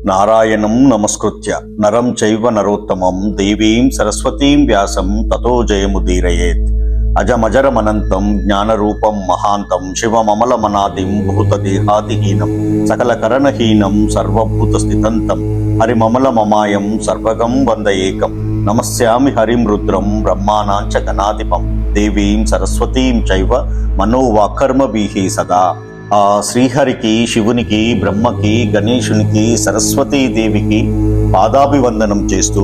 నారాయణం నమస్కృత్య నరం చైవ నరోత్తమం దేవీం సరస్వతీం వ్యాసం తతో జయముదీరయేత్ అజమజరమనంతం జ్ఞానరూపం మహాంతం శివమమలమనాదిం భూతదేహాదిహీనం సకలకరణహీనం సర్వభూతస్థితంతం హరిమమలమమాయం సర్వగం వందయేకం నమస్యామి హరిం రుద్రం బ్రహ్మాణాంచ గణాధిపం దేవీం సరస్వతీం చైవ మనోవాకర్మభిః సదా ఆ శ్రీహరికి శివునికి బ్రహ్మకి గణేశునికి సరస్వతీదేవికి పాదాభివందనం చేస్తూ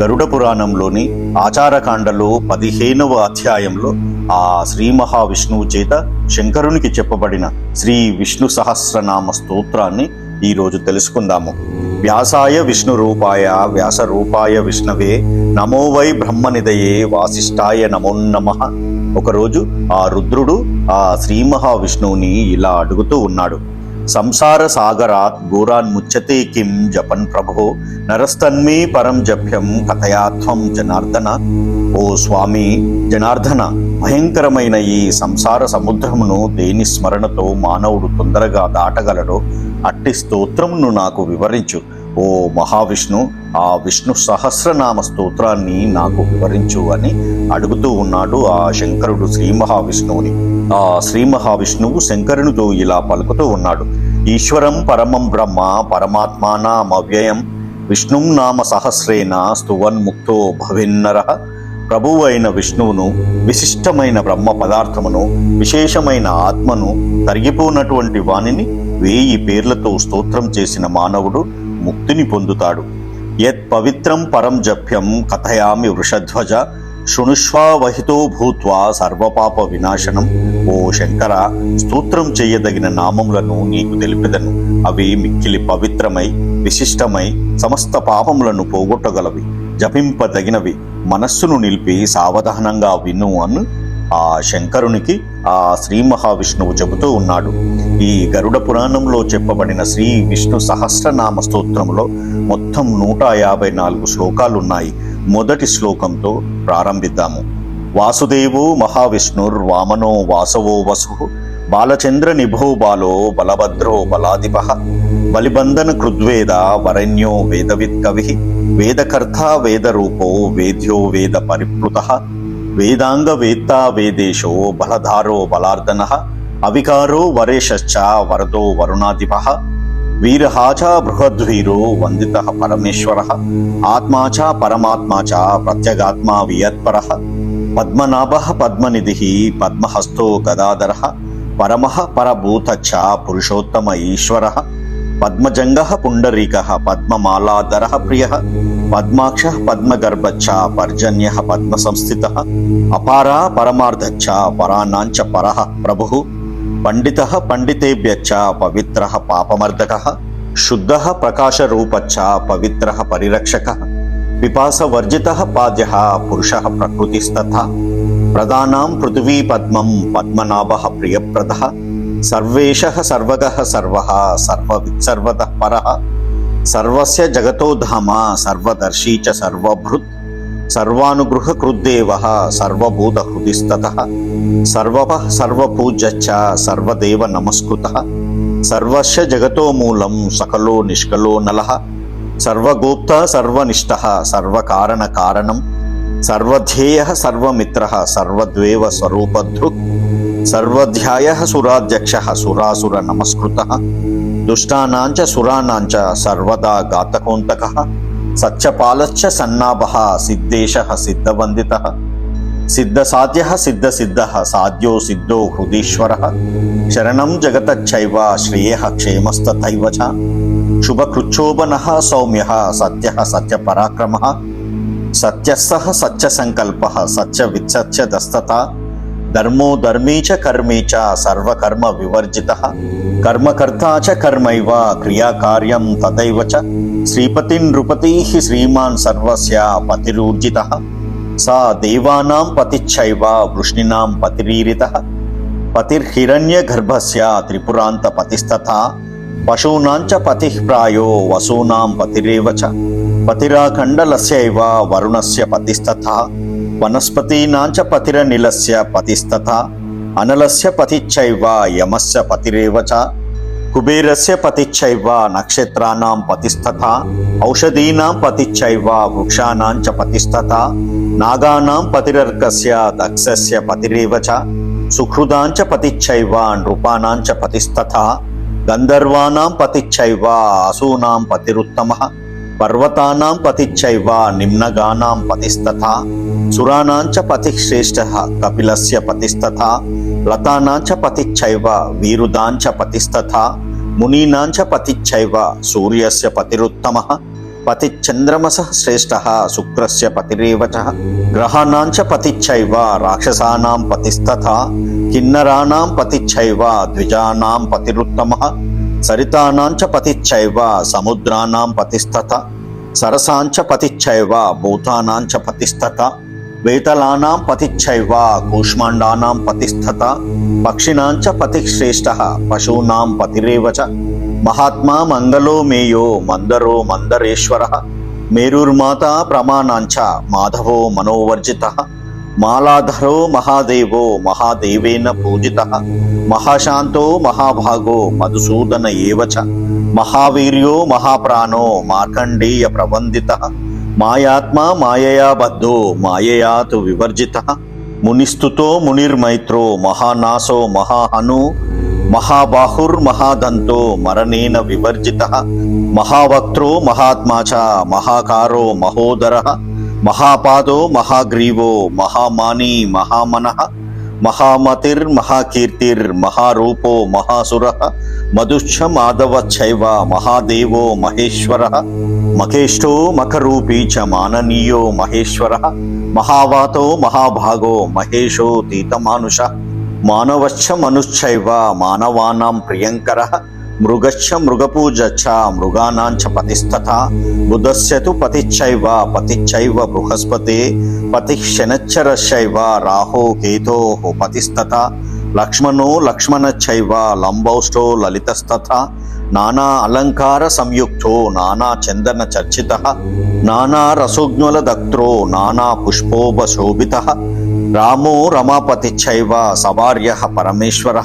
గరుడ పురాణంలోని ఆచారకాండలో పదిహేనవ అధ్యాయంలో ఆ శ్రీ మహావిష్ణువు చేత శంకరునికి చెప్పబడిన శ్రీ విష్ణు సహస్రనామ స్తోత్రాన్ని ఈరోజు తెలుసుకుందాము. వ్యాసాయ విష్ణు రూపాయ వ్యాస రూపాయ విష్ణవే నమో వై బ్రహ్మనిదయే వాసిష్ఠాయ నమోన్నమ ఒకరోజు ఆ రుద్రుడు ఆ శ్రీ మహావిష్ణువుని ఇలా అడుగుతూ ఉన్నాడు. సంసార సాగరాత్ ఘోరాన్ ముచ్చతే కిం జపన్ ప్రభో నరస్తన్మే పరం జభ్యం కథయాత్వం జనార్దన. ఓ స్వామి జనార్దన భయంకరమైన ఈ సంసార సముద్రమును దేని స్మరణతో మానవుడు తొందరగా దాటగలడో అట్టి స్తోత్రమును నాకు వివరించు. ఓ మహావిష్ణు ఆ విష్ణు సహస్రనామ స్తోత్రాన్ని నాకు వివరించు అని అడుగుతూ ఉన్నాడు ఆ శంకరుడు శ్రీ మహావిష్ణువుని. ఆ శ్రీ మహావిష్ణువు శంకరునితో ఇలా పలుకుతూ ఉన్నాడు. ఈశ్వరం పరమం బ్రహ్మ పరమాత్మానామవ్యయం విష్ణుం నామ సహస్రేణ స్తువన్ముక్తో భవిన్నర. ప్రభువు అయిన విష్ణువును విశిష్టమైన బ్రహ్మ పదార్థమును విశేషమైన ఆత్మను తరిగిపోనటువంటి వాణిని వేయి పేర్లతో స్తోత్రం చేసిన మానవుడు ముక్తిని పొందుతాడు. యత్ పవిత్రం పరం జప్యం కథయామి వృషధ్వజ శృణుష్వావహితో భూత్వా సర్వపాప వినాశనం. ఓ శంకర స్తోత్రం చేయదగిన నామములను నీకు తెలిపెదను. అవి మిక్కిలి పవిత్రమై విశిష్టమై సమస్త పాపములను పోగొట్టగలవి. జపింపదగినవి మనస్సును నిలిపి సావధానంగా విను అను ఆ శంకరునికి ఆ శ్రీ మహావిష్ణువు చెబుతూ ఉన్నాడు. ఈ గరుడ పురాణంలో చెప్పబడిన శ్రీ విష్ణు సహస్రనామ స్తోత్రంలో మొత్తం నూట యాభై నాలుగు శ్లోకాలున్నాయి. మొదటి శ్లోకంతో ప్రారంభిద్దాము. వాసుదేవో మహావిష్ణుర్ వామనో వాసవో వసు బాలచంద్ర నిభో బాలో బలభద్రో బలాధిప బలిబంధన కృద్వేద వరణ్యో వేదవిత్ కవి వేదకర్త వేదరూపో వేద్యో వేద పరిప్లుత వేదాంగ వేత్తా వేదేశో బలధారో బలార్దన అవికారో వరేశ్చ వరదో వరుణాధిప వీరహాచ బృహద్వీరో వందిత పరమేశ్వర ఆత్మా చ పరమాత్మా చ ప్రత్యగాత్మా వియత్పర పద్మనాభ పద్మనిధి పద్మహస్తో గదాధర పరమ పరభూత పురుషోత్తమ ఈశ్వర పద్మజంగ పుండరీక పద్మమాలాధర ప్రియ పద్మాక్ష పద్మగర్భచ్చ పర్జన్య పద్మ సంస్థిత అపారా పరమార్థచ్చ పరాణాంచ పర ప్రభు పండిత పండితేభ్యచ్చ పవిత్ర పాపమర్దక శుద్ధ ప్రకాశరూపచ్చ పవిత్ర పరిరక్షక పిపాసవర్జిత పాద్య పురుష ప్రకృతిస్త ప్రధానాం పృథివీ పద్మం పద్మనాభ ప్రియప్రద సర్వేష సర్వగ సర్వ సర్వవిత్సర్వత పర సర్వస్య జగతో ధామ సర్వదర్శీ చ సర్వభృత్ సర్వానుగృహ కృద్దేవ సర్వభూత హృదిస్తత సర్వప సర్వపూజ్యచ్చ సర్వదేవ నమస్కృత సర్వస్య జగతో మూలం సకలో నిష్కలో నల సర్వగోప్త సర్వనిష్ట సర్వకారణ కారణం సర్వధ్యేయ సర్వమిత్ర సర్వద్వేవ స్వరూపధృక్ సర్వధ్యాయ సురాధ్యక్ష సురాసుర నమస్కృత దుష్టానాంచ సురాణాంచ సర్వదా ఘాతకోంతక సత్యపాలశ్చ సన్నాభ సిద్ధేశ సిద్ధవందిత సిద్ధసాధ్య సిద్ధ సిద్ధ సాధ్యో సిద్ధో హృదీశ్వర శరణం జగతచ్చైవ శ్రేయ క్షేమస్తథైవ చ శుభకృచ్చోభన సౌమ్య సత్య సత్యపరాక్రమ సత్యస్థ సత్యసంకల్ప సత్య ధర్మో ధర్మీ చ కర్మీ చ సర్వకర్మ వివర్జిత కర్మకర్త చ కర్మైవ క్రియాకార్యం తదైవ చ శ్రీపతి నృపతి శ్రీమాన్ సర్వస్య పతిరూర్జిత సా దేవానాం పతిచ్చైవ వృష్ణినాం పతిరీరిత పతిర్హిరణ్య గర్భస్య త్రిపురాంత పతిస్తథా పశూనాంచ పతిః ప్రాయో వసూనాం పతిరేవ చ పతిరాఖండలస్యైవ వరుణస్య పతిస్తథా వనస్పతీనాంచ పతిరనిలస్య పతిస్తథా అనలస్య పతిచ్చైవ యమస్య పతిరేవ చ కుబేరస్య పతిచ్చైవ నక్షత్రాణం పతిస్తథ ఔషధీనాం పతిచ్చైవ వృక్షాణం చ పతిస్తథ నాగానాం పతిరర్కస్య దక్షస్య పతిరేవ చ సుహృదాం చ పతిచ్చైవ నృపాణాం చ పతిస్తథ గంధర్వాణాం పతిచ్చైవ అసూనాం పతిరుత్తమః పర్వతానాం పతిచ్చైవ నిమ్నగానాం పతిస్తథ సురాణాంచ పతిశ్రేష్ఠ కపిలస్య పతిస్తథ లతానాంచ పతిచ్చైవ వీరుదాంచ పతిస్తథ మునీనాంచ పతిచ్చైవ సూర్యస్య పతిరుత్తమ పతిచంద్రమస శ్రేష్ఠ శుక్రస్య పతిరేవచ గ్రహాణాంచ పతిచ్చైవ రాక్షసానాం పతిస్తథ కిన్నరాణాం పతిచ్చైవ ద్విజానాం పతిరుత్తమः సరితానాంచ పతిచ్చైవ సముద్రానాం పతిస్తథ సరసాంచ పతిచ్చైవ భూతానాంచ చ వేతలానాం పతిచ్చైవ కూష్మాండానాం పతిస్తథ పక్షిణాంచ పతిశ్రేష్ట పశూనాం పతిరేవ మహాత్మా మంగళో మేయో మందరో మందరేశ్వర మేరుర్మాత ప్రమాణాంచ మాధవో మనోవర్జిత మాలాధరో మహాదేవో మహాదేవేన పూజిత. మహాశాంతో మహాభాగో మధుసూదన ఏవచ. మహావీర్యో మహాప్రాణో మార్కండేయ ప్రబంధిత మాయాత్మా మాయయా బద్ధో మాయయాతు వివర్జిత. మునిస్తుతో మునిర్మైత్రో మహానాసో మహాహను. మహాబాహుర్మహాదంతో మరణేన వివర్జిత. మహావక్త్రో మహాత్మా చ మహాకారో మహోదరः. మహాపాదో మహాగ్రీవో మహామాని మహామన మహామతిర్ మహాకీర్తిర్ మహారూపో మహాసుర మధుశ్చ మాధవచ్చైవ మహాదేవో మహేశ్వర మఖేష్టో మఖరూపీ చ మాననీయో మహేశ్వర మహావాతో మహాభాగో మహేశో తీతమానుష మానవశ్చ మనుశ్చైవ మానవానాం ప్రియంకర మృగశ్చ మృగపూజ చ మృగానాంచ చ పతిస్తథ బుధస్య తు పతిచ్చైవ పతిచ్చైవ బృహస్పతే పతిః శనచ్చరశ్చైవ రాహో కేతో పతిస్తథ లక్ష్మణో లక్ష్మణచ్చైవ లంబౌష్టో లలితస్తథ నానా అలంకార సంయుక్తో నానా చందన చర్చిత నానా రసోజ్ఞల దక్త్రో నానా పుష్పోపశోభితः రామో రమాపతి చైవ సవార్య పరమేశ్వర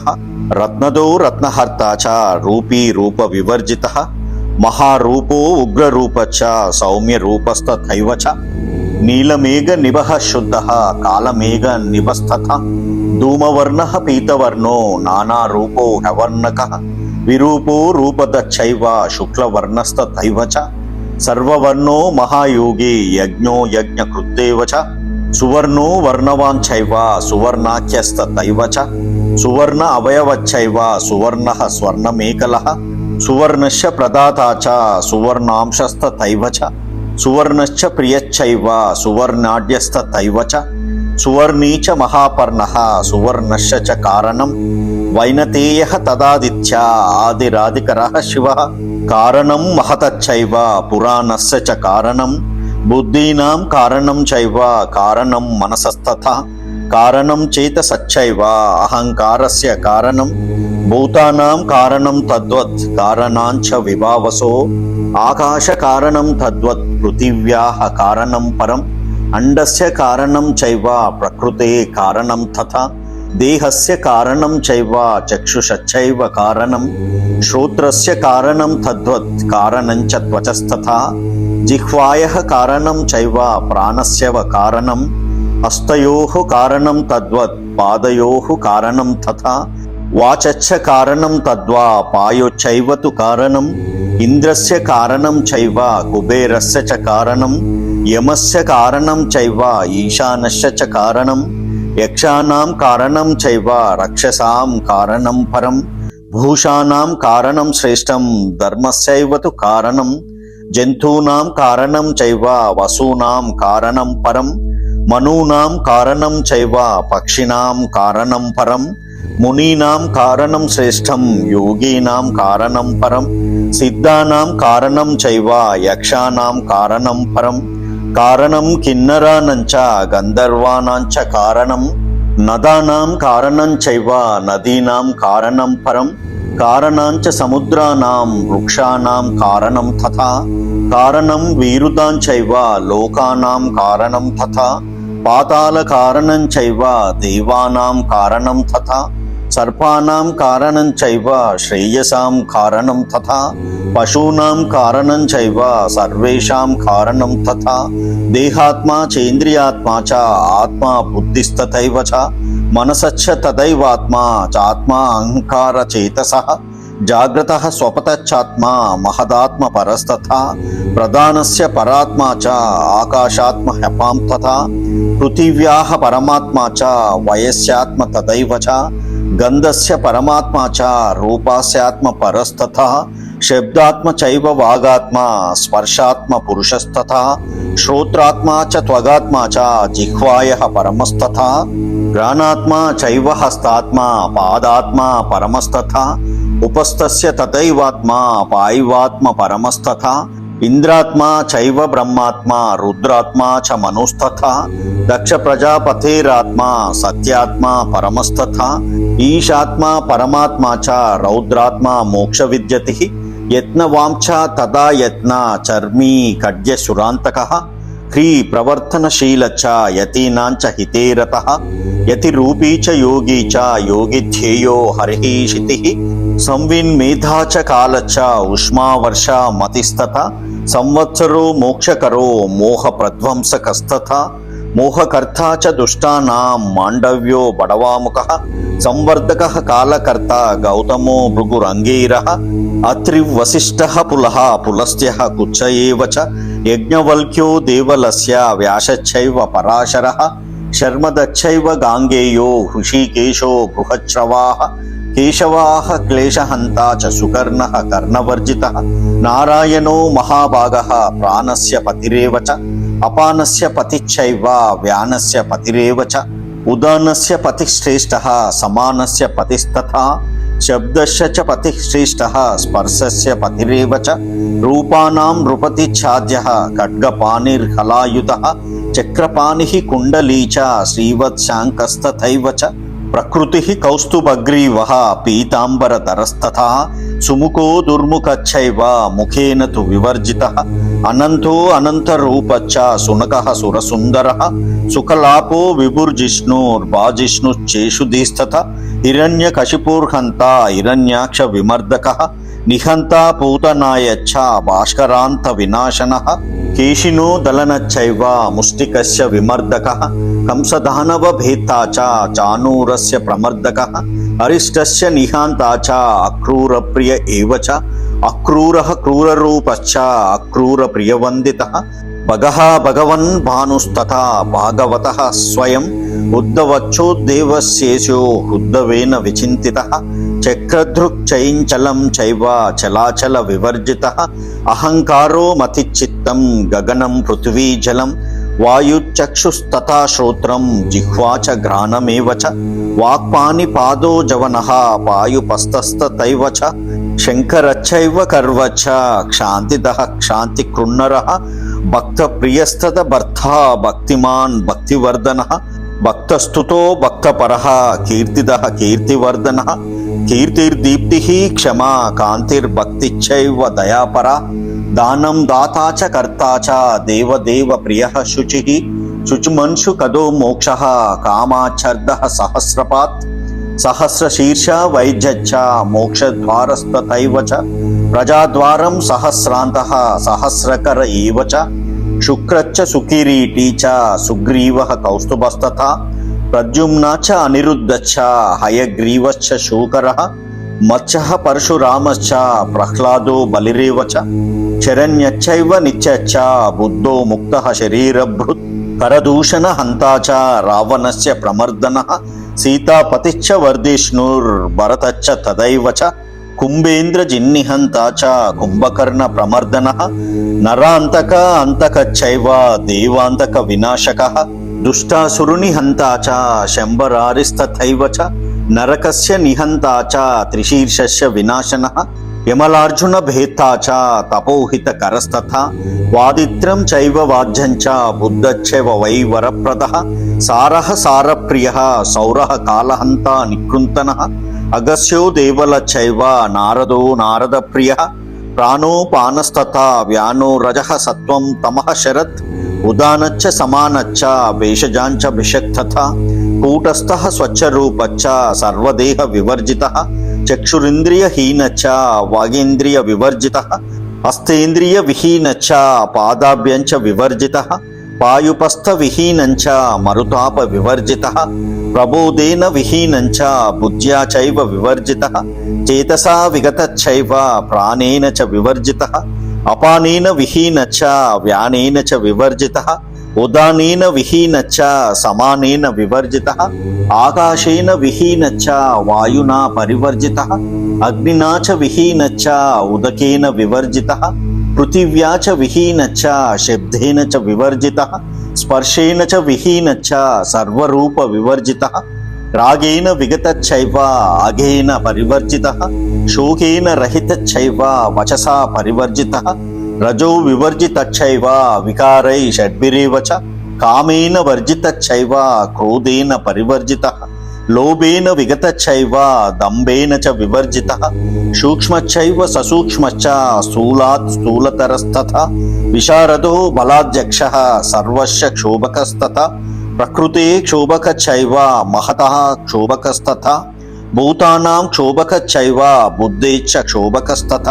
రత్నదో రత్నహర్త చ రూపీ రూప వివర్జిత మహారూపో ఉగ్రరూప చ సౌమ్య రూపస్తథైవ చ నీలమేఘ నిభః శుద్ధ కాళమేఘ నిభస్తథ ధూమవర్ణ పీతవర్ణో నానారూపో నవర్ణక విరూపో రూపదచ్చైవ శుక్లవర్ణస్తథైవ చ సర్వవర్ణో మహాయోగి యజ్ఞో యజ్ఞకృత్తేవ చ సువర్ణో వర్ణవాంఛైవ సువర్ణాఖ్యస్తథైవ చ సువర్ణ అవయవచ్చైవ సువర్ణ స్వర్ణమేకల సువర్ణశ ప్రదాతా చ సువర్ణాంశస్తథైవ చ సువర్ణశ్చ ప్రియచ్చైవ సువర్ణాడ్యస్తథైవ చ సువర్ణీ చ మహాపర్ణ సువర్ణశ చ కారణం వైనతేయ తదాదిత్య ఆదిరాదికర శివ కారణం మహతచ్చైవ పురాణస్య చ కారణం బుద్ధీనాం కారణం చైవ కారణం మనసస్తథ కారణం చేత సచ్చైవ అహంకారస్య కారణం భూతానాం కారణం తద్వత్ కారణాంచ విభావసో ఆకాశ కారణం తద్వత్ పృథివ్యాహ కారణం పరం అండస్య కారణం చైవ ప్రకృతే కారణం తథ దేహస్య కారణం చైవ చక్షుషచ్చైవ కారణం శ్రోత్రస్య కారణం తద్వత్ కారణం చ త్వచస్తథా జిహ్వాయ కారణం చైవ ప్రాణస్యవ కారణం హస్తయో కారణం తద్వత్ పాదయో కారణం తథా వాచచ్చ కారణం తద్వా పాయో చైవతు కారణం ఇంద్రస్య కారణం చైవ కుబేరస్య చ కారణం యమస్య కారణం చైవ ఈశానస్య చ కారణం యక్షానాం కారణం చైవ రక్షసాం కారణం పరం భూషాణం కారణం శ్రేష్టం ధర్మస్యైవ కారణం జంతూనాం కారణం చైవ వసూనాం కారణం పరం మనూనాం కారణం చైవ పక్షిణాం కారణం పరం మునీనాం కారణం శ్రేష్టం యోగీనాం కారణం పరం సిద్ధానాం కారణం చైవ యక్షానాం కారణం పరం కారణం కిన్నరానంచ గంధర్వానాంచ కారణం నదానాం కారణం చైవ నదీనాం కారణం పరం కారణాంచ సముద్రానాం వృక్షానాం కారణం తథా కారణం వీరుదాం చైవ లోకానాం కారణం తథా పాతాల కారణం చైవ దేవానాం కారణం తథా సర్పానాం కారణం చైవ శ్రేయసాం కారణం తథా పశూనాం కారణం చైవ సర్వేషాం కారణం తథా దేహాత్మా చేంద్రియాత్మా చ ఆత్మా బుద్ధిస్తథైవ చ మనసచ్చ తదైవాత్మా చాత్మా అహంకార చేతసః జాగ్రత్త స్వపతచ్చాత్మా మహదాత్మ పరస్తథా ప్రధానస్య పరాత్మా చ ఆకాశాత్మ హ్యపాం తథా పృథివ్యాః పరమాత్మా చ వయస్యాత్మ తదైవ చ గంధస్య పరమాత్మా చ రూపాస్యాత్మ పరస్తథా శబ్దాత్మ చైవ వాగాత్మ స్పర్శాత్మ పురుషస్తథ శ్రోత్రాత్మా చ త్వగాత్మా చ జిహ్వాయ పరమస్తథ ప్రాణాత్మ చైవ హస్తాత్మా పాదాత్మా పరమస్తథ ఉపస్థస్య తథైవాత్మా పాయివాత్మ పరమస్తథ ఇంద్రాత్మా చైవ బ్రహ్మాత్మా రుద్రాత్మా చ మనుస్తథా దక్ష ప్రజాపతేరాత్మా సత్యాత్మా పరమస్తథ ఈశాత్మా పరమాత్మా చ రౌద్రాత్మా మోక్ష విద్యతి యత్నవాంఛ తదా యత్న చర్మీ ఖడ్యశురాంతకః హ్రీ ప్రవర్తనశీల చ యతీనాంచ హితేరత యతిరూపీ చ యోగీ చ యోగిధ్యేయో హరిః శితిః సంవిన్మేధా చ కాల ఉష్మావర్ష మతిస్తత సంవత్సరో మోక్షకరో మోహ ప్రధ్వంసకస్తథ మోహకర్త చ దుష్టానాం మాండవ్యో బడవాముఖ సంవర్ధక కాలకర్త గౌతమో భృగురంగీర అత్రివశిష్ట పులః పులస్త్య కుచ్చ చ యజ్ఞవల్క్యో దేవలస్య వ్యాసచ్చైవ పరాశర శర్మదచ్చైవ గాంగేయో హృషికేశో బృహచ్రవాः కేశవాः క్లేశహంత చ సుకర్ణः కర్ణవర్జితः నారాయణో మహాభాగ ప్రాణస్య పతిరేవ చ అపానస్య పతిచ్చైవ వ్యానస్య పతిరేవచ ఉదానస్య పతిశ్రేష్ట సమానస్య పతిస్తథా శబ్దస్య చ పతిశ్రేష్టः స్పర్శస్య పతిరేవచ రూపానాం నృపతిఛాద్య ఖడ్గపాణిర్హలాయుధः చక్రపాణి కుండలీచ చ శ్రీవత్శాంకస్తథైవ చ ప్రకృతి కౌస్తుభగ్రీవ పీతాంబరధరస్తథా సుముఖో దుర్ముఖచ్చైవ ముఖేన తు వివర్జిత అనంతో అనంతరూపచ్చ సునక సురసుందర సుఖలాపో విభుర్జిష్ణుర్బాజిష్ణుశ్చేషుధీస్తథ హిరణ్యకశిపూర్హంత హిరణ్యాక్ష విమర్దక నిహంత పూతనాయచ్చ భాస్కరాంత వినాశన కేశినో దళనచ్చైవ ముష్టికస్య విమర్దక కంసదానవ భేత్తా చానూరస్య ప్రమర్దక అరిష్టస్య నిహాంతాచ చ అక్రూర ప్రియ ఏవ అక్రూర క్రూరరూపశ్చ అక్రూర ప్రియవందిత భగః భగవన్ భానుస్తథా భాగవత స్వయం ఉద్దవచ్చోద్దేవశేషో ఉద్దవేన విచింతిత చక్రదృక్చైంచలం చైవ చలాచల వివర్జిత అహంకారో మతిచిత్తం గగనం పృథివీ జలం వాయుచక్షుస్తథా శ్రోత్రం జిహ్వాచ చ ఘ్రాణమేవ చ వాక్పాని పాదో జవనః పాయుపస్తస్తతైవ చ శంకరచ్చైవ కర్వచ క్షాంతిద క్షాంతి కృణ్ణర భక్త ప్రియస్తద భర్త భక్తిమాన్ భక్తివర్ధన భక్తస్తుతో భక్తపర కీర్తిద కీర్తివర్ధన కీర్తిర్దీప్తి క్షమా కాంతిర్భక్తిచ్చైవ దయాపర దానం దాతా చ కర్తా చ దేవదేవ ప్రియ శుచి శుచిమన్షు కదో మోక్ష కామాచర్ద సహస్రపాత్ సహస్రశీర్ష వైద్యచ్చ మోక్షద్వారస్తథైవ చ ప్రజాద్వారం సహస్రాంత సహస్రకర ఏవ చ శుక్రచ్చ సుకిరీటీ చ సుగ్రీవ కౌస్తుభస్తథా ప్రద్యుమ్న చ అనిరుద్ధచ్చ హయగ్రీవశ్చ శూకర మత్స్యः పరశురామశ్చ ప్రహ్లాదో బలిరేవ చ శరణ్యచ్చైవ నిత్యచ్చ బుద్ధో ముక్త శరీరభృత్ కరదూషణ హంతా చ రావణస్య ప్రమర్దన సీతాపతిశ్చ వర్ధిష్ణుర్భరతచ్చ భరతచ్చ తదైవచ కుంభేంద్ర జిన్నిహంతా చ కుంభకర్ణ ప్రమర్దన నరాంతక అంతకచ్చైవ దేవాంతక వినాశక దుష్టాసురుని హంతాచ చ శంబరారిస్తథైవ చ నరకస్య నిహంతాచ త్రిశీర్షస్య వినాశన యమలార్జున భేత్తా తపోహిత కరస్తథ వాదిత్రం చైవ వాజ్యంచ చ బుద్ధచ్చైవ వై వరప్రద సారః సారప్రియ సౌరహ కాలహంత నికృంతన. అగస్యో దేవల చైవ నారదో నారద ప్రియ ప్రాణోపానస్తథ వ్యానో రజః సత్వం తమః శరత్. ఉదానచ్చ సమానచ్చ భేషజాంచ భిషక్తథ. కూటస్థ స్వచ్ఛరూపచ్చ సర్వదేహ వివర్జిత. చక్షురింద్రియహీనచ్చ వాగేంద్రియ వివర్జిత హస్తేంద్రియ విహీనచ్చ పాదాభ్యంచ వివర్జిత పాయుపస్థ విహీనంచ మరుతాప వివర్జిత ప్రబోధేన విహీనంచ బుద్ధ్యా చైవ వివర్జిత చేతసా విగతచ్చైవ ప్రాణేన చ వివర్జిత అపానేన విహీన చ వ్యానేన చ వివర్జిత ఉదానీన విహీన సమానేన వివర్జిత ఆకాశేన విహీన వాయునా పరివర్జిత అగ్నినాచ చ విహీన ఉదకేన వివర్జిత పృథివ్యా చ విహీన శబ్దేన చ వివర్జిత స్పర్శేన చ విహీన సర్వరూప వివర్జిత రాగేన విగతచ్చైవ ఆగేన పరివర్జిత శోకేన రహితచ్చైవ వచసా పరివర్జిత రజో వివర్జితచ్చైవ వికారై షడ్భిరేవ చ కామేన వర్జితచ్చైవ క్రోధేన పరివర్జిత లోభేన విగతచ్చైవ దంభేన చ వివర్జిత సూక్ష్మచ్చైవ ససూక్ష్మచ్చ స్థూలాత్ స్థూలతరస్తథ విశారదో బలాధ్యక్ష సర్వస్య క్షోభకస్తథ ప్రకృతే క్షోభకచ్చైవ మహత క్షోభకస్తథ భూతానాం క్షోభకచ్చైవ బుద్ధేచ్చ క్షోభకస్తథ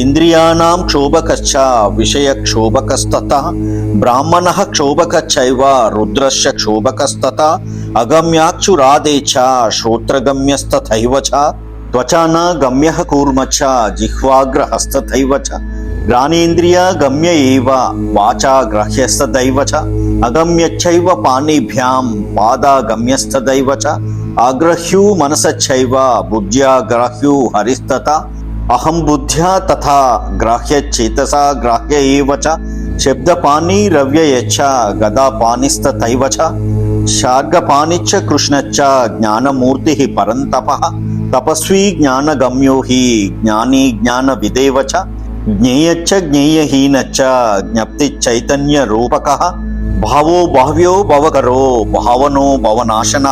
ఇంద్రియాణం క్షోభకశ్చ విషయ క్షోభకస్తత బ్రాహ్మణ క్షోభకచ్చైవ రుద్రస్య క్షోభకస్తత అగమ్యాక్షురాదే చ శ్రోత్రగమ్యస్తథైవ చ త్వచాన గమ్య కూర్మ చ జిహ్వాగ్రహస్తథైవ చ గ్రానేంద్రియ గమ్య ఏవ వాచా గ్రహ్యస్తదైవ చ అగమ్యచ్చైవ పాణిభ్యాం పాదా గమ్యస్తదైవ చ ఆగ్రహ్యూ మనసచ్చైవ బుద్ధ్యా గ్రాహ్యూ హరిస్తత అహం బుద్ధ్యా తథా గ్రాహ్యచేతసా గ్రాహ్య ఏవ చ శబ్దపాణిరవ్యయచ్చ గదాపాణిస్తథైవ చ శార్గపాణిచ్చ కృష్ణచ్చ జ్ఞానమూర్తి పరంతప తపస్వీ జ్ఞానగమ్యో హి జ్ఞానీ జ్ఞాన విదేవచ జ్ఞేయచ్చ జ్ఞేయహీనచ్చ జ్ఞప్తి చైతన్య రూపక భావో భావ్యో భవకరో భావనో భవనాశన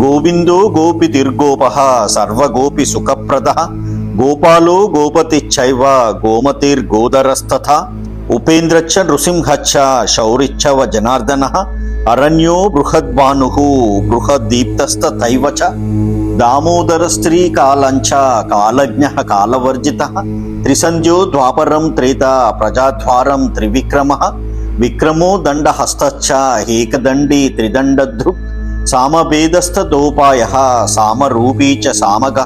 గోవిందో గోపితిర్గోప సర్వగోపి సుఖప్రద గోపాలో గోపతి చైవ గోమతిర్ గోదరస్తథ ఉపేంద్రచ్చ నృసింహచ్చ శౌరిచ్చవ జనార్దన అరణ్యో బృహద్భాను బృహద్దీప్తస్తైవ దామోదర స్త్రీ కాలంచ కాలజ్ఞ కాలవర్జిత త్రిసంధ్యో ద్వాపరం త్రేత ప్రజాద్వారం త్రివిక్రమ విక్రమో దండహస్తచ్చ ఏకదండి త్రిదండధృక్ సామవేదస్థదోపాయ సామరూపీ చ సామగ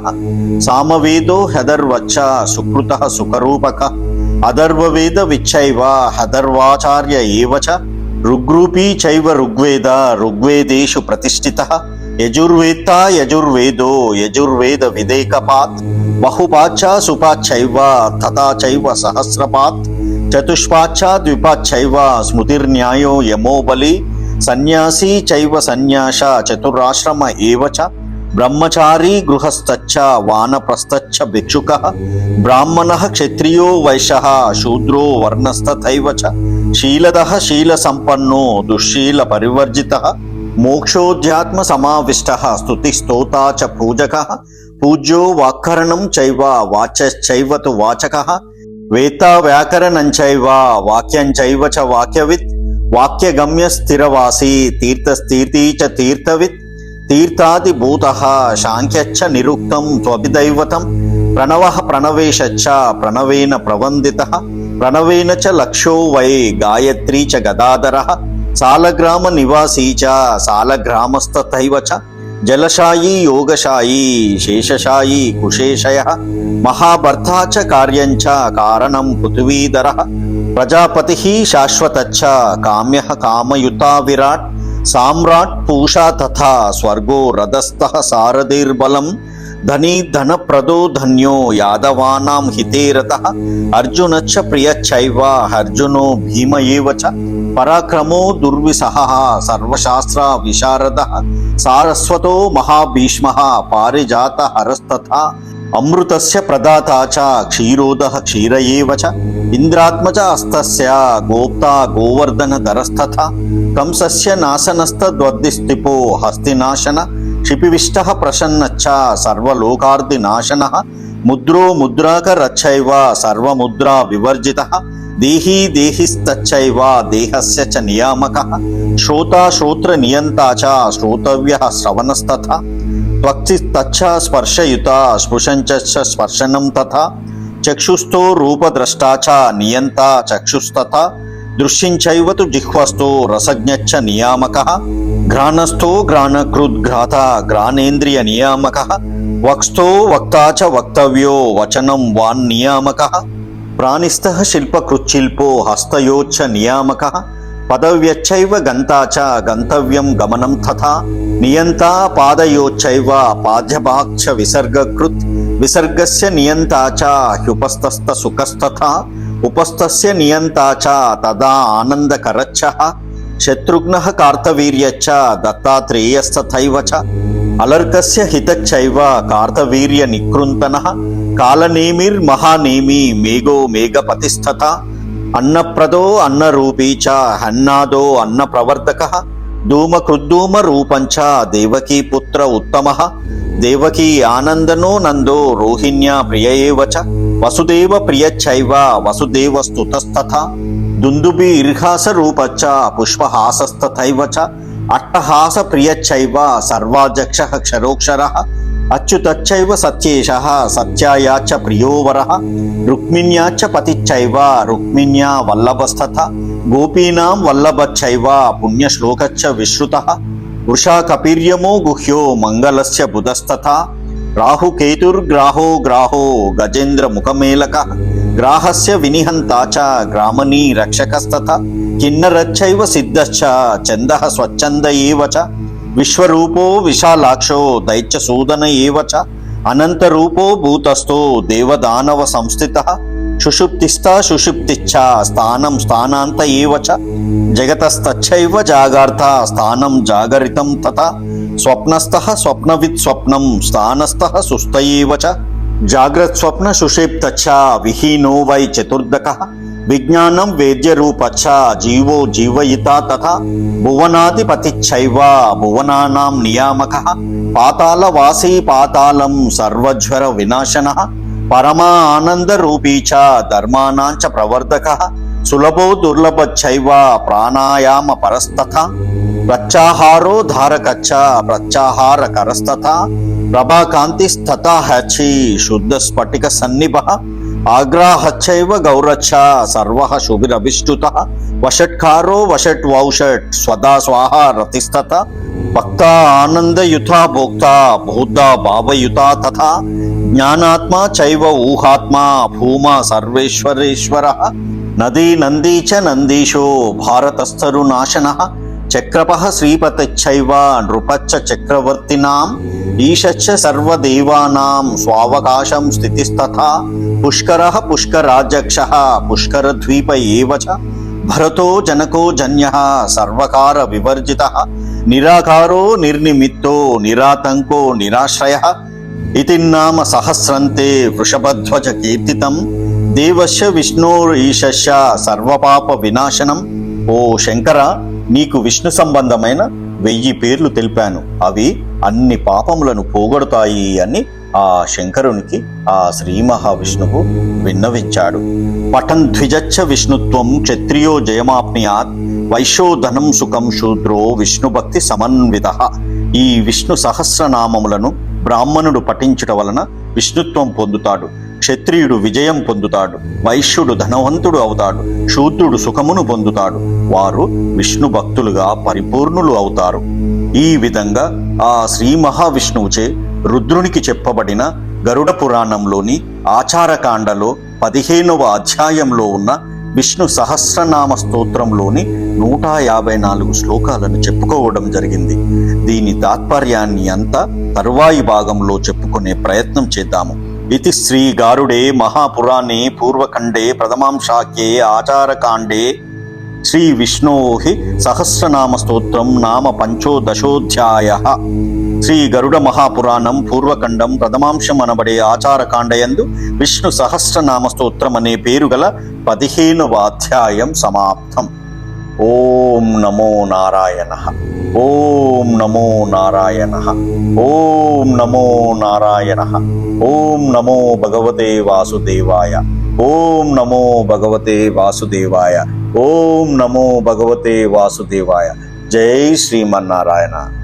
సామవేదో హదర్వచ్చ సుకృత సుఖరూపక అధర్వవేద విచ్చైవ హదర్వాచార్య ఏవ చ ఋగ్రూపీ చైవ ఋగ్వేద ఋగ్వేదేషు ప్రతిష్ఠిత యజుర్వేత్త యజుర్వేదో యజుర్వేద విదేకపాత్ బహుపాచ్చా సుపాచ్చైవ తథా చైవ సహస్రపాత్ చతుష్పాచ్చా ద్విపాచ్చైవ స్మృతిర్న్యాయో యమోబలి బలి సన్యాసీ చైవ సన్యాస చతురాశ్రమ ఏవచ బ్రహ్మచారీ గృహస్థచ్చ వానప్రస్థచ్చ భిక్షుక? బ్రాహ్మణ క్షత్రియో వైశ్య శూద్రో వర్ణస్తథైవ శీలద శీల సంపన్నో దుశ్శీల పరివర్జిత మోక్షోధ్యాత్మ సమావిష్ట స్తుతి స్తోతా చ పూజక? పూజ్యో వాక్కరణం చైవ వాచైవతు వాచక? వేత్త వ్యాకరణం చైవ వాక్యం చైవ చ వాక్యవిత్? వాక్యగమ్య స్థిరవాసి తీర్థస్థితి చ తీర్థవిత్ తీర్థాదిభూత శాంఖ్యచ్చ నిరుక్తం త్వభిదైవతం ప్రణవ ప్రణవేశచ్చ ప్రణవేన ప్రవందిత ప్రణవేన చ లక్షో వై గాయత్రీ చ గదాధర సాలగ్రామ నివాసీ చ సాలగ్రామస్తథైవ చ జలశాయీ యోగశాయీ శేషశాయీ కుశేషయ మహాభర్తా చ కార్యం చ కారణం పృథివీధర ప్రజాపతి శాశ్వతచ్చ కామ్య కామయుతా విరాట్ సామ్రాట్ పూషా తథా స్వర్గో రథస్థ సారథిర్బలం ధనీ ధనప్రదో ధన్యో యాదవానాం హితే రత అర్జునచ్చ ప్రియచ్చైవ అర్జునో భీమ ఏవ చ పరాక్రమో దుర్విసహ సర్వశాస్త్ర విశారద సారస్వతో మహాభీష్మ పారిజాత హరస్తథా అమృతస్య ప్రదాత చ క్షీరోద క్షీర ఏవ చ ఇంద్రాత్మజ గోప్తా గోవర్ధన ధరస్తథ కంసస్య నాశనస్తద్వద్దిస్తిపో హస్తినాశన క్షిపివిష్ట ప్రసన్నచ్చ సర్వలోకార్దినాశన ముద్రో ముద్రాక రచ్చైవ సర్వముద్రా వివర్జిత దేహీ దేహిస్తచ్చైవ దేహస్య చ నియామక శ్రోత శ్రోత్ర నియంతా చ శ్రోతవ్య శ్రవణస్తథ త్వక్తిస్తచ్చ స్పర్శయుత స్పృశంచ స్పర్శనం తథా చక్షుస్థో రూపద్రష్టా చ నియంత చక్షుస్తథ దృశ్యంచైవ తు జిహ్వస్థో రసజ్ఞచ్చ నియామక ఘ్రాణస్థో ఘ్రాణకృద్ఘ్రాత ఘ్రాణేంద్రియ నియామక వక్స్థో వక్త చ వక్తవ్యో వచనం వాన్ నియామక ప్రాణిస్థ శిల్పకృచ్చిల్పో హస్తయోచ్చ నియామక పదవ్యచ్చైవ గంతా చ గంతవ్యం గమనం తథా నియంతా పాదయోచ్చైవ పాద్యభాక్ష విసర్గకృత్ విసర్గస్య నియంతా చ హ్యుపస్తస్థ సుఖస్తథా ఉపస్థస్య నియంతా చ తదా ఆనందకరచ్చ శత్రుఘ్న కార్తవీర్యచ్చ దత్తాత్రేయస్తథైవ చ అలర్కస్య హితచ్చైవ కార్తవీర్య నికృంతన కాలనేమిర్మహానేమి మేఘో మేఘపతిస్థత అన్నప్రదో అన్నరూపీ చ హన్నాదో అన్నప్రవర్తక ధూమకృద్ధూమ రూపంచ దేవకీ పుత్ర ఉత్తమ. దేవకీ ఆనందనో నందో రోహిణ్యా ప్రియ ఏవ వసుదేవ ప్రియచ్చైవ వసుదేవ స్తుతస్తథ దుందుబి ఇర్హాస రూపచ్చ పుష్పహాసస్తథైవ చ. అట్టహాస ప్రియచ్చైవ సర్వాధ్యక్ష క్షరోక్షర అచ్యుతచ్చైవ సత్యేష సత్యాయాచ ప్రియోవర రుక్మిణ్యాచ పతిచ్చైవ రుక్మిణ్యా వల్లభస్తథ గోపీనాం వల్లభచ్చైవ పుణ్యశ్లోకచ్చ విశ్రుత వృషా కపీర్యమో గుహ్యో మంగళస్య బుధస్తథ రాహుకేతుర్గ్రాహో గ్రాహో గజేంద్ర ముఖమేలక గ్రాహస్య వినిహంతా చ గ్రామణీ రక్షకస్తథ కిన్నరచ్చైవ సిద్ధశ్చ చందః స్వచ్ఛంద ఏవ చ విశ్వరూపో విశాలాక్షో దైత్యసూదన ఏవచ చ అనంతరూపో భూతస్థో దేవదానవ సంస్థిత సుషుప్తిస్థ సుషుప్తిచ్చ స్థానం స్థానాంత ఏవచ జగతస్తచ్చైవ జాగార్థ స్థానం జాగరితం తత స్వప్నస్థ స్వప్నవిత్ స్వప్నం స్థానస్థ సుస్థ ఏవచ జాగ్రత్స్వప్న జాగ్రత్ సుషేప్తచ్చ విహీనో వై చతుర్దక విజ్ఞానం వేద్యరూపచ్చ జీవో జీవయిత తథా భువనాధిపతిచ్చైవ భువనానాం నియామక. పాతాళవాసీ పాతాళం సర్వజ్వర వినాశన. పరమా ఆనంద రూపీ చ ధర్మానాం ప్రవర్ధక. సులభో దుర్లభచ్చైవ ప్రాణాయామ పరస్తథ. ప్రత్యాహారో ధారకచ్చ ప్రత్యాహార కరస్తథ. ప్రభాకాంతిస్తథ హచి శుద్ధ స్ఫటిక సన్నిభ. ఆగ్రాహచ్చైవ గౌరచ్చ సర్వ శుభిరభిష్టుత వషట్కారో వషట్ వౌషట్ స్వదా స్వాహ రతిస్తత భక్త ఆనందయుత భోక్త బౌద్ధ భావయుత తథా జ్ఞానాత్మా చైవ ఊహాత్మా భూమా సర్వేశ్వరేశ్వర నదీ నందీ చ నందీశో భారతస్థరు భారతస్థరునాశన చక్రప శ్రీపతిచ్చైవ నృపచ్చ చక్రవర్తినాం ఈశచ్చ సర్వదేవానాం స్వావకాశం స్థితిస్తథా పుష్కర పుష్కరాధ్యక్ష పుష్కరద్వీప ఏవ భరతో జనకో జన్య సర్వకార వివర్జిత నిరాకారో నిర్నిమిత్తో నిరాతంకో నిరాశ్రయ ఇతి నామ సహస్రంతే వృషభధ్వజ కీర్తితం దేవస్య విష్ణోరీశస్య సర్వపాప వినాశనం. ఓ శంకర నీకు విష్ణు సంబంధమైన వెయ్యి పేర్లు తెలిపాను. అవి అన్ని పాపములను పోగొడతాయి అని ఆ శంకరునికి ఆ శ్రీ మహావిష్ణువు విన్నవించాడు. పఠన్ ద్విజచ్చ విష్ణుత్వం క్షత్రియో జయమాప్నియాత్ వైశోధనం సుఖం శూద్రో విష్ణుభక్తి సమన్విత. ఈ విష్ణు సహస్రనామములను బ్రాహ్మణుడు పఠించుట వలన విష్ణుత్వం పొందుతాడు. క్షత్రియుడు విజయం పొందుతాడు వైశ్యుడు ధనవంతుడు అవుతాడు శూద్రుడు సుఖమును పొందుతాడు. వారు విష్ణు భక్తులుగా పరిపూర్ణులు అవుతారు. ఈ విధంగా ఆ శ్రీ మహావిష్ణువుచే రుద్రునికి చెప్పబడిన గరుడ పురాణంలోని ఆచారకాండలో పదిహేనవ అధ్యాయంలో ఉన్న విష్ణు సహస్రనామ స్తోత్రంలోని నూట యాభై నాలుగు శ్లోకాలను చెప్పుకోవడం జరిగింది. దీని తాత్పర్యాన్ని అంతా తరువాయి భాగంలో చెప్పుకునే ప్రయత్నం చేద్దాము. ఇది శ్రీ గారుడే మహాపురాణే పూర్వఖండే ప్రథమాంశాఖ్యే ఆచారకాండే శ్రీ విష్ణోహి సహస్రనామ స్తోత్రం నామ పంచోదశోధ్యాయ శ్రీ గరుడ మహాపురాణం పూర్వఖండం ప్రథమాంశం అనబడే ఆచారకాండయందు విష్ణు సహస్రనామ స్తోత్రం అనే పేరు గల పదిహేనవ అధ్యాయం సమాప్తం ఓం నమో నారాయణ. ఓం నమో నారాయణ. ఓం నమో నారాయణ. ఓం నమో భగవతే వాసుదేవాయ. ఓం నమో భగవతే వాసుదేవాయ. ఓం నమో భగవతే వాసుదేవాయ. జై శ్రీమన్నారాయణ